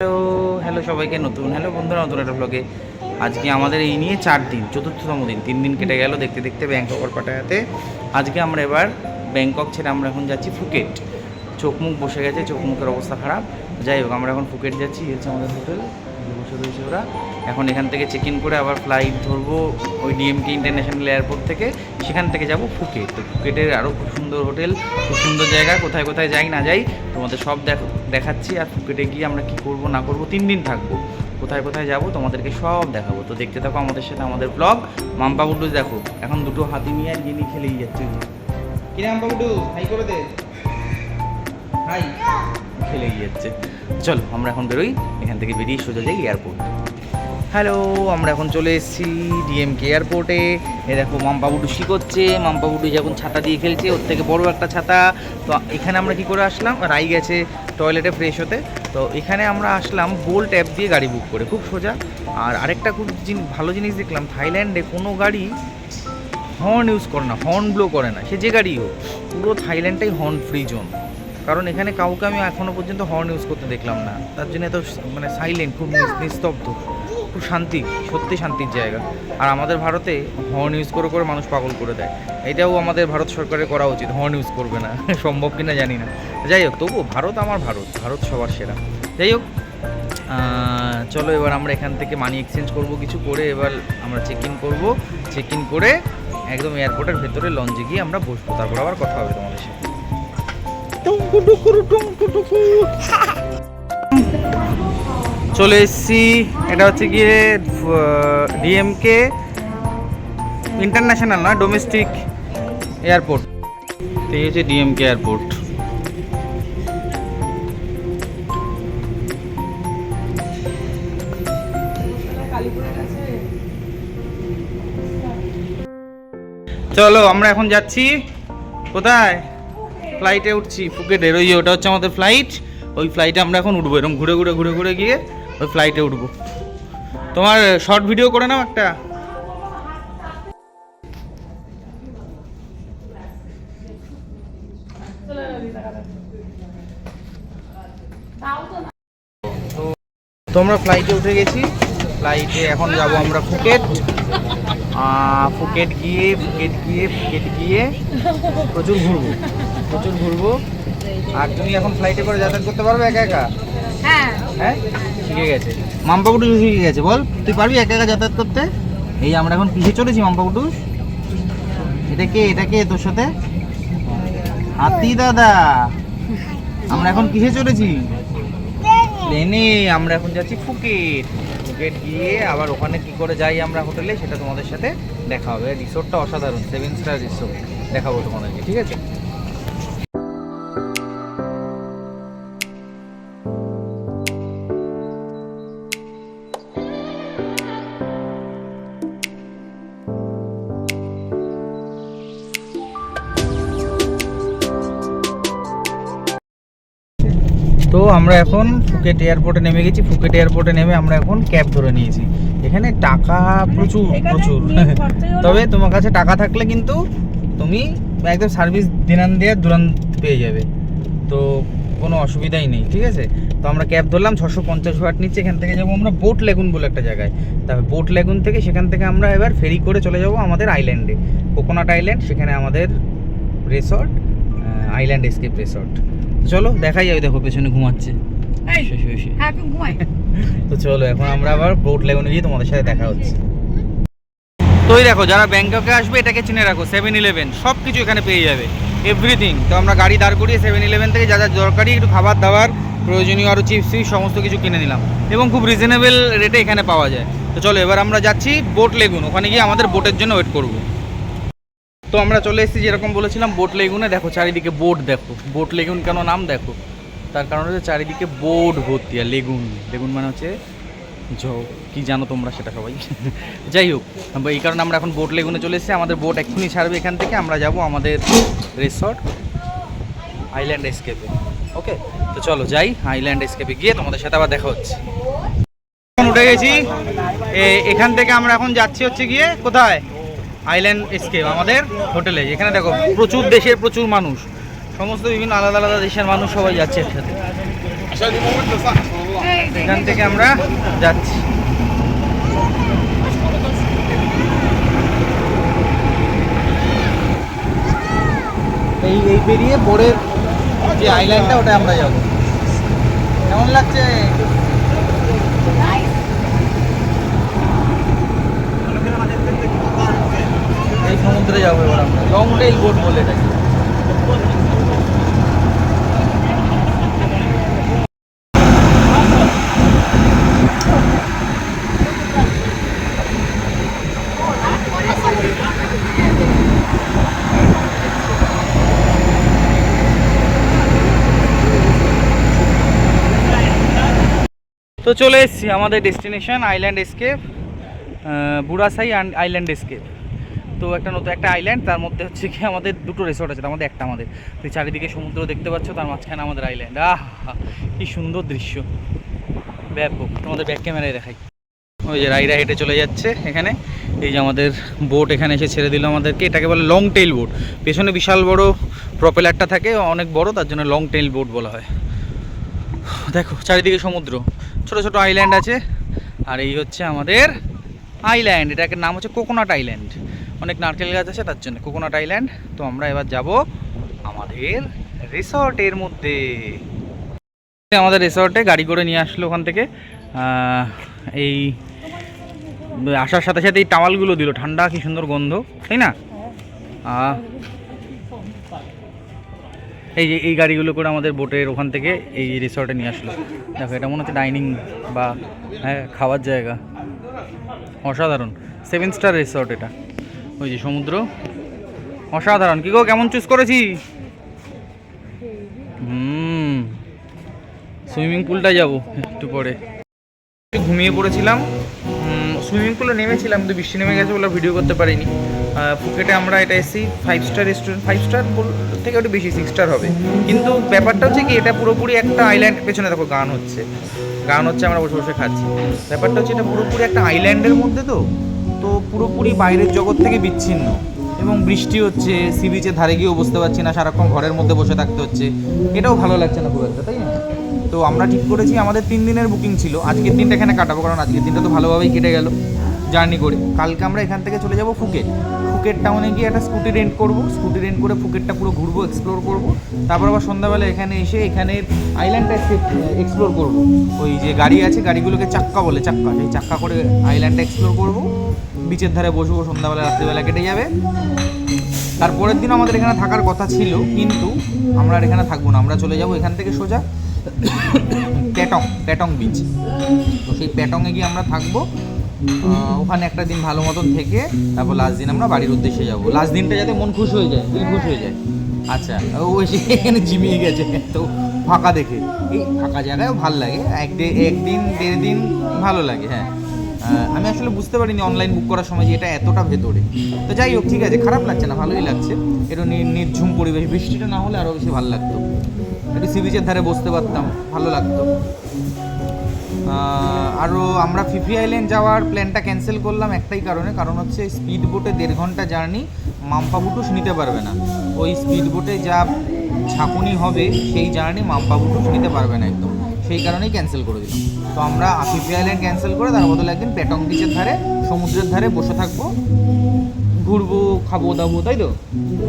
Hello hello সবাইকে নতুন hello বন্ধুরা, নতুন একটা ব্লগে আজকে আমাদের এই নিয়ে চার দিন, চতুর্থতম দিন, তিন দিন কেটে গেল দেখতে দেখতে ব্যাংকক আর পাটায়াতে। আজকে আমরা এবার ব্যাংকক ছেড়ে আমরা এখন যাচ্ছি ফুকেট চোখ মুখ বসে গেছে, চোখ মুখের অবস্থা খারাপ। যাই হোক, আমরা এখন ফুকেট যাচ্ছি হচ্ছে আমাদের হোটেল বসে রয়েছে ওরা। এখন এখান থেকে চেক ইন করে আবার ফ্লাইট ধরবো ওই ডিএমকে ইন্টারন্যাশনাল এয়ারপোর্ট থেকে। সেখান থেকে যাব ফুকেট তো ফুকেটের আরও খুব সুন্দর হোটেল, খুব সুন্দর জায়গা, কোথায় কোথায় যাই না যাই তোমাদের সব দেখ- দেখাচ্ছি আর ফুকেটে গিয়ে আমরা কি করব না করব তিন দিন থাকব। কোথায় কোথায় যাব তোমাদেরকে সব দেখাবো। তো দেখতে থাকো আমাদের সাথে আমাদের ব্লগ মাম্পা বুড্ডু দেখো, এখন দুটো হাতি নিয়ে আর গিয়ে খেলেই যাচ্ছে। খেলেই যাচ্ছে। চলো আমরা এখন বেরোই, এখান থেকে বেরিয়ে সোজা যাই এয়ারপোর্ট হ্যালো, আমরা এখন চলে এসেছি ডিএমকে এয়ারপোর্টে এ। দেখো মাম্পাবুডু শিখোচ্ছে মাম্পাবুডু যখন ছাতা দিয়ে খেলছে, ওর থেকে বড় একটা ছাতা। তো এখানে আমরা কি করে আসলাম? রাই গেছে টয়লেটে ফ্রেশ হতে। তো এখানে আমরা আসলাম বোল্ট অ্যাপ দিয়ে গাড়ি বুক করে, খুব সোজা। আর আরেকটা খুব ভালো জিনিস দেখলাম থাইল্যান্ডে কোনো গাড়ি হর্ন ইউজ করে না হর্ন ব্লো করে না। সে যে গাড়ি হোক, পুরো থাইল্যান্ডটাই হর্ন ফ্রি জোন কারণ এখানে কাউকে আমি এখনও পর্যন্ত হর্ন ইউজ করতে দেখলাম না। তার জন্য এত মানে সাইলেন্ট খুব নিস- নিস্তব্ধ। খুব শান্তি সত্যি শান্তির জায়গা। আর আমাদের ভারতে হর্ন ইউজ করে করে মানুষ পাগল করে দেয়। এটাও আমাদের ভারত সরকারের করা উচিত হর্ন ইউজ করবে না। সম্ভব কিনা জানি না। যাই হোক, তবুও ভারত আমার ভারত ভারত সবার সেরা। যাই হোক চলো এবার আমরা এখান থেকে মানি এক্সচেঞ্জ করব কিছু করে, এবার আমরা চেক ইন করব। চেক ইন করে একদম এয়ারপোর্টের ভেতরে লঞ্চে গিয়ে আমরা বসবো। তারপর আবার কথা হবে তোমাদের সাথে। চলে এসেছি। এটা হচ্ছে গিয়ে ডিএমকে ইন্টারন্যাশনাল না ডোমেস্টিক এয়ারপোর্ট এই হচ্ছে ডিএমকে এয়ারপোর্ট চলো, আমরা এখন যাচ্ছি। কোথায়? ফ্লাইটে উঠছি, ফুকেটের। ওই ওটা হচ্ছে আমাদের ফ্লাইট ওই ফ্লাইটে আমরা এখন উঠবো, এরকম ঘুরে ঘুরে ঘুরে ঘুরে গিয়ে ওই ফ্লাইটে উঠবো। তোমার শর্ট ভিডিও করে নাও একটা। তো আমরা ফ্লাইটে উঠে গেছি। ফ্লাইটে এখন যাব আমরা ফুকেট ফুকেট গিয়ে ফুকেট গিয়ে ফুকেট গিয়ে প্রচুর ঘুরবো। প্রচুর ঘুরবো। আর তুমি এখন ফ্লাইটে করে যাতায়াত করতে পারবে একা একা? হ্যাঁ। হ্যাঁ? শিখে গেছে। মাম্পাকুটু শিখে গেছে, বল। তুই পারবি একা একা যাতায়াত করতে? এই আমরা এখন কিসে চলেছি মাম্পাকুটু? এটা কে? এটা কে তোর সাথে? হাতি দাদা। আমরা এখন কিসে চলেছি? প্লেনে। আমরা এখন যাচ্ছি ফুকেট। ফুকেট গিয়ে আবার ওখানে কি করে যাই আমরা হোটেলে, সেটা তোমাদের সাথে দেখা হবে। রিসোর্টটা অসাধারণ, সেভেন স্টার রিসোর্ট। দেখাবো তোমাদেরকে, ঠিক আছে? আমরা এখন ফুকেট এয়ারপোর্টে নেমে গেছি। ফুকেট এয়ারপোর্টে নেমে আমরা এখন ক্যাব ধরে নিয়েছি। এখানে টাকা প্রচুর প্রচুর। তবে তোমার কাছে টাকা থাকলে কিন্তু তুমি একদম সার্ভিস দিনান দিয়ে দুরান পেয়ে যাবে। তো কোনো অসুবিধাই নেই ঠিক আছে? তো আমরা ক্যাব ধরলাম ছশো পঞ্চাশ ওয়াট নিচ্ছে এখান থেকে যাব আমরা বোট লেগুন বলে একটা জায়গায়। তারপর বোট লেগুন থেকে সেখান থেকে আমরা এবার ফেরি করে চলে যাব আমাদের আইল্যান্ডে কোকোনাট আইল্যান্ড সেখানে আমাদের রিসর্ট আইল্যান্ড এসকেপ রিসর্ট চলো দেখাই যাবে দেখো পেছনে ঘুমাচ্ছে। হ্যাঁ তো চলো এখন আমরা আবার বোট লেগুনে গিয়ে তোমাদের সাথে দেখা হচ্ছে। তো এই দেখো যারা ব্যাংককে আসবে এটাকে চিনে রাখো সেভেন ইলেভেন সব কিছু এখানে পেয়ে যাবে। এভরিথিং তো আমরা গাড়ি দাঁড় করিয়ে সেভেন ইলেভেন থেকে যা যা দরকারি একটু খাবার দাবার প্রয়োজনীয় আরও চিপস সমস্ত কিছু কিনে নিলাম। এবং খুব রিজনেবল রেটে এখানে পাওয়া যায়। তো চলো এবার আমরা যাচ্ছি বোট লেগুন ওখানে গিয়ে আমাদের বোটের জন্য ওয়েট করব। তো আমরা চলে এসেছি, যেরকম বলেছিলাম, বোট লেগুনে। দেখো, চারিদিকে বোট, দেখো। বোট লেগুন কেন নাম? দেখো। তার কারণ হচ্ছে চারিদিকে বোট ভর্তি আর লেগুন। লেগুন মানে হচ্ছে জ কি জানো তোমরা সেটা সবাই? যাই হোক এই কারণে আমরা এখন বোট লেগুনে চলে এসেছি। আমাদের বোট এক্ষুনি ছাড়বে এখান থেকে। আমরা যাব আমাদের রিসর্ট আইল্যান্ড এসকেপে ওকে? তো চলো যাই আইল্যান্ড এসকেপে গিয়ে তোমাদের সাথে আবার দেখা হচ্ছে। উঠে গেছি। এখান থেকে আমরা এখন যাচ্ছি হচ্ছে গিয়ে কোথায়? আইল্যান্ড এসকেপ আমাদের হোটেলে। এখানে দেখো, প্রচুর দেশের প্রচুর মানুষ। সমস্ত বিভিন্ন আলাদা আলাদা দেশের মানুষ সবাই যাচ্ছে একসাথে। এখান থেকে আমরা যাচ্ছি। এই এই বেরিয়ে বোর্ডের যে আইল্যান্ডটা ওটা আমরা যাব। কেমন লাগছে এই সমুদ্রে যাব এবার আমরা। লং টেইল বোট বলে এটাকে। তো চলে এসছি আমাদের destination island escape Burasari island escape তো একটা নতুন একটা আইল্যান্ড তার মধ্যে হচ্ছে কি আমাদের দুটো রিসোর্ট আছে, তার মধ্যে একটা আমাদের। তো চারিদিকে সমুদ্র দেখতে পাচ্ছ, তার মাঝখানে আমাদের আইল্যান্ড আহ, কি সুন্দর দৃশ্য। ব্যাপক। তোমাদের ব্যাক ক্যামেরায় দেখাই। ওই যে রাইরা হেঁটে চলে যাচ্ছে এখানে। এই যে আমাদের বোট এখানে এসে ছেড়ে দিল আমাদেরকে। এটাকে বলে লং টেইল বোট পেছনে বিশাল বড় প্রপেলারটা থাকে, অনেক বড়, তার জন্য লং টেইল বোট বলা হয়। দেখো, চারিদিকে সমুদ্র। ছোট ছোট আইল্যান্ড আছে। আর এই হচ্ছে আমাদের আইল্যান্ড এটাকে নাম হচ্ছে কোকোনাট আইল্যান্ড অনেক নারকেল গাছ আছে, তার জন্য কোকোনাট আইল্যান্ড তো আমরা এবার যাব আমাদের রিসর্টের মধ্যে। আমাদের রিসর্টে গাড়ি করে নিয়ে আসলো ওখান থেকে। এই আসার সাথে সাথে এই টাওয়ালগুলো দিল। ঠান্ডা, কি সুন্দর গন্ধ, তাই না? এই যে এই গাড়িগুলো করে আমাদের বোটের ওখান থেকে এই রিসর্টে নিয়ে আসলো। দেখো, এটা মনে হচ্ছে ডাইনিং বা হ্যাঁ খাওয়ার জায়গা। অসাধারণ। সেভেন স্টার রিসর্ট এটা। ওই যে সমুদ্র। অসাধারণ। কি গো, কেমন চুজ করেছি? হুম। সুইমিং পুলটা যাব একটু পরে। ঘুমিয়ে পড়েছিলাম। সুইমিং পুলে নেমেছিলাম, কিন্তু বৃষ্টি নেমে গেছে বলে ভিডিও করতে পারিনি। ফুকেটে আমরা এটা এসেছি five star restaurant five star থেকে একটু বেশি সিক্স স্টার হবে। কিন্তু ব্যাপারটা হচ্ছে কি, এটা পুরোপুরি একটা আইল্যান্ড পেছনে দেখো, গান হচ্ছে। গান হচ্ছে আমরা বসে বসে খাচ্ছি। ব্যাপারটা হচ্ছে এটা পুরোপুরি একটা আইল্যান্ডের মধ্যে তো। তো পুরোপুরি বাইরের জগৎ থেকে বিচ্ছিন্ন। এবং বৃষ্টি হচ্ছে সি বিচের ধারে গিয়েও বসতে পারছি না, সারাক্ষণ ঘরের মধ্যে বসে থাকতে হচ্ছে। এটাও ভালো লাগছে না খুব একটা, তাই না? তো আমরা ঠিক করেছি, আমাদের তিন দিনের বুকিং ছিল। আজকের দিনটা এখানে কাটাবো, কারণ আজকের দিনটা তো ভালোভাবেই কেটে গেল জার্নি করে। কালকে আমরা এখান থেকে চলে যাব ফুকেট। ফুকেট টাউনে গিয়ে একটা স্কুটি রেন্ট করব। স্কুটি রেন্ট করে ফুকেটটা পুরো ঘুরবো এক্সপ্লোর করব। তারপর আবার সন্ধ্যাবেলা এখানে এসে এখানে আইল্যান্ডটা এক্সপ্লোর করব। ওই যে গাড়ি আছে, গাড়িগুলোকে চাক্কা বলে, চাক্কা। সেই চাক্কা করে আইল্যান্ডটা এক্সপ্লোর করব। বিচের ধারে বসবো সন্ধ্যাবেলা রাত্রিবেলা কেটে যাবে। তারপরের দিন আমাদের এখানে থাকার কথা ছিল কিন্তু আমরা আর এখানে থাকব না। আমরা চলে যাব এখান থেকে সোজা প্যাটং প্যাটং বিচ তো সেই প্যাটংয়ে গিয়ে আমরা থাকব। ওখানে একটা দিন ভালো মতন থেকে তারপর লাস্ট দিন আমরা বাড়ির উদ্দেশ্যে যাব। লাস্ট দিনটা যাতে মন খুশ হয়ে যায় দিল খুশ হয়ে যায়। আচ্ছা। ও এসে এখানে জিমিয়ে গেছে তো ফাঁকা দেখে। এই ফাঁকা জায়গায়ও ভালো লাগে এক একদিন দেড় দিন ভালো লাগে হ্যাঁ। আমি আসলে বুঝতে পারিনি অনলাইন বুক করার সময় যে এটা এতটা ভেতরে। তো যাই হোক, ঠিক আছে, খারাপ লাগছে না, ভালোই লাগছে। একটু নি- নির্ঝুম পরিবেশ, বৃষ্টিটা না হলে আরও বেশি ভালো লাগতো। একটু সি বিচের ধারে বসতে পারতাম, ভালো লাগতো। আরও আমরা ফিফি আইল্যান্ড যাওয়ার প্ল্যানটা ক্যান্সেল করলাম একটাই কারণে, কারণ হচ্ছে স্পিড বোটে দেড় ঘণ্টা জার্নি মাম্পা বুটুস নিতে পারবে না। ওই স্পিড বোটে যা ঝাঁকুনি হবে, সেই জার্নি মাম্পা বুটুস নিতে পারবে না একদম। সেই কারণেই ক্যান্সেল করে দিলাম। তো আমরা ফিফি আইল্যান্ড ক্যান্সেল করে তার বদলে একদিন পেটং বিচের ধারে, সমুদ্রের ধারে বসে থাকব। ঘুরবো, খাব, দাবো, তাই তো?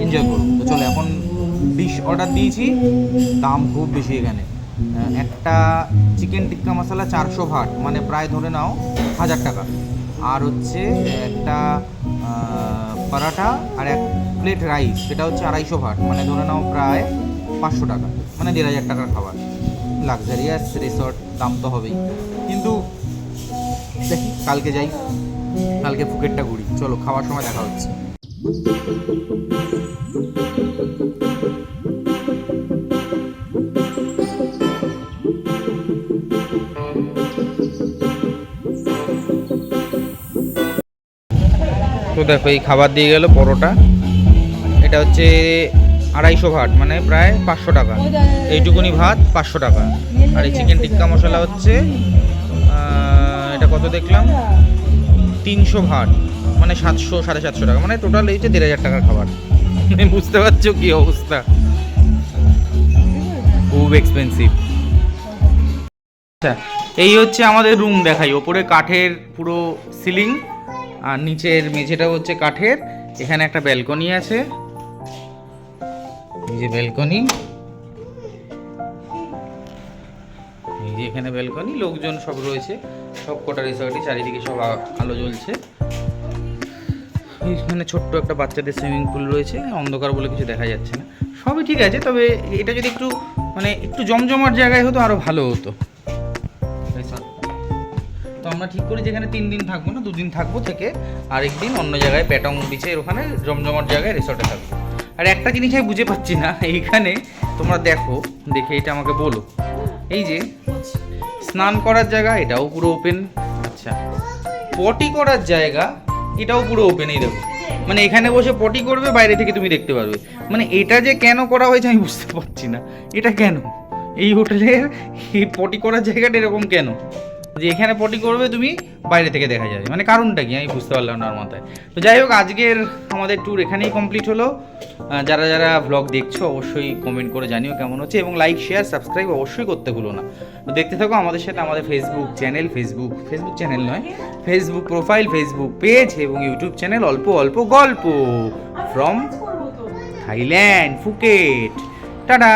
এনজয় করব। তো চলো, এখন ডিশ অর্ডার দিয়েছি। দাম খুব বেশি এখানে। একটা চিকেন টিক্কা মশলা চারশো ভাট মানে প্রায় ধরে নাও হাজার টাকা। আর হচ্ছে একটা পরাঠা আর এক প্লেট রাইস সেটা হচ্ছে আড়াইশো ভাট মানে ধরে নাও প্রায় পাঁচশো টাকা মানে দেড় হাজার টাকার খাবার। লাক্সারিয়াস রিসর্ট দাম তো হবেই। কিন্তু দেখি, কালকে যাই, কালকে ফুকেটটা ঘুরি। চলো, খাওয়ার সময় দেখা হচ্ছে। তো দেখো, এই খাবার দিয়ে গেল পরোটা। এটা হচ্ছে আড়াইশো ভাট মানে প্রায় পাঁচশো টাকা। এইটুকুনি ভাত, পাঁচশো টাকা। আর এই চিকেন টিক্কা মশলা হচ্ছে এটা কত দেখলাম? তিনশো ভাট মানে সাতশো, সাড়ে সাতশো টাকা। মানে টোটাল এই যে দেড় হাজার টাকার খাবার। বুঝতে পারছ কি অবস্থা? খুব এক্সপেন্সিভ আচ্ছা এই হচ্ছে আমাদের রুম দেখাই। ওপরে কাঠের পুরো সিলিং আর নিচের মেঝেটা হচ্ছে কাঠের। এখানে একটা ব্যালকনি আছে। এই যে ব্যালকনি এই যে এখানে ব্যালকনি লোকজন সব রয়েছে। সব কটা রিসর্টে চারিদিকে সব আলো জ্বলছে। এখানে ছোট্ট একটা বাচ্চাদের সুইমিং পুল রয়েছে। অন্ধকার বলে কিছু দেখা যাচ্ছে না। সবই ঠিক আছে, তবে এটা যদি একটু মানে একটু জমজমাট জায়গায় হতো, আরও ভালো হতো। তো আমরা ঠিক করি যেখানে তিন দিন থাকব না, দুদিন থাকব থেকে। আরেকদিন অন্য জায়গায় প্যাটং বিচের ওখানে জমজমাট জায়গায় রিসর্টে থাকব। আর একটা জিনিস আমি বুঝে পাচ্ছি না এইখানে তোমরা দেখো দেখে এটা আমাকে বলো। এই যে স্নান করার জায়গা এটাও পুরো ওপেন আচ্ছা। পটি করার জায়গা এটাও পুরো ওপেন এই দেখো। মানে এখানে বসে পটি করবে বাইরে থেকে তুমি দেখতে পারবে। মানে এটা যে কেন করা হয়েছে আমি বুঝতে পারছি না। এটা কেন? এই হোটেলের এই পটি করার জায়গাটা এরকম কেন? যে এখানে পটি করবে তুমি বাইরে থেকে দেখা যাবে। মানে কারণটা কি? আমি বুঝতে পারলাম না আমার মাথায়। তো যাই হোক আজকের আমাদের ট্যুর এখানেই কমপ্লিট হলো। যারা যারা ব্লগ দেখছ অবশ্যই কমেন্ট করে জানিও কেমন হচ্ছে এবং লাইক শেয়ার সাবস্ক্রাইব অবশ্যই করতে ভুলো না। তো দেখতে থাকো আমাদের সাথে আমাদের Facebook channel Facebook Facebook channel নয় ফেসবুক প্রোফাইল ফেসবুক পেজ এবং ইউটিউব চ্যানেল অল্প অল্প গল্প ফ্রম থাইল্যান্ড ফুকেট টাটা!